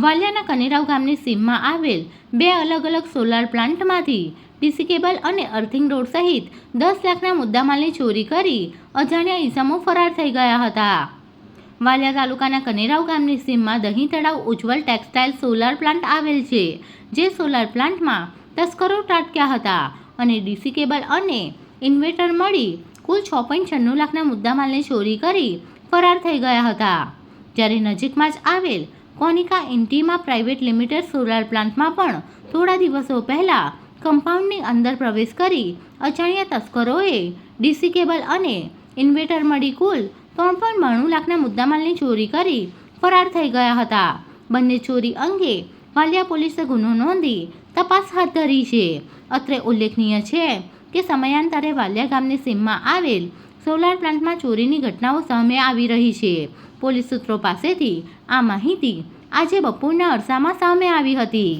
વાલિયાના કનેરાવ ગામની સીમમાં આવેલ બે અલગ અલગ સોલાર પ્લાન્ટમાંથી ડીસી કેબલ અને અર્થિંગ રોડ સહિત દસ લાખના મુદ્દામાલની ચોરી કરી અજાણ્યા ઇસમો ફરાર થઈ ગયા હતા. વાલિયા તાલુકાના કનેરાવ ગામની સીમમાં દહીં તળાવ ઉજ્જવલ ટેક્સટાઇલ સોલાર પ્લાન્ટ આવેલ છે, જે સોલાર પ્લાન્ટમાં તસ્કરો ટાટક્યા હતા અને ડીસી કેબલ અને ઇન્વર્ટર મળી કુલ છ પોઈન્ટ છન્નું લાખના મુદ્દામાલની ચોરી કરી ફરાર થઈ ગયા હતા. જ્યારે નજીકમાં જ આવેલ Konica Intima private limited solar પ્લાન્ટમાં પણ થોડા દિવસો પહેલાં કમ્પાઉન્ડની અંદર પ્રવેશ કરી અજાણ્યા તસ્કરોએ ડીસી કેબલ અને ઇન્વેટર મળી કુલ ત્રણ પોઈન્ટ બાણું લાખના મુદ્દામાલની ચોરી કરી ફરાર થઈ ગયા હતા. બંને ચોરી અંગે વાલિયા પોલીસે ગુનો નોંધી તપાસ હાથ ધરી છે. અત્રે ઉલ્લેખનીય છે કે સમયાંતરે વાલિયા ગામની સીમમાં આવેલ સોલાર પ્લાન્ટમાં ચોરીની ઘટનાઓ સામે આવી રહી છે. પોલીસ સૂત્રો પાસેથી આ માહિતી આજે બપોરના અરસામાં સામે આવી હતી.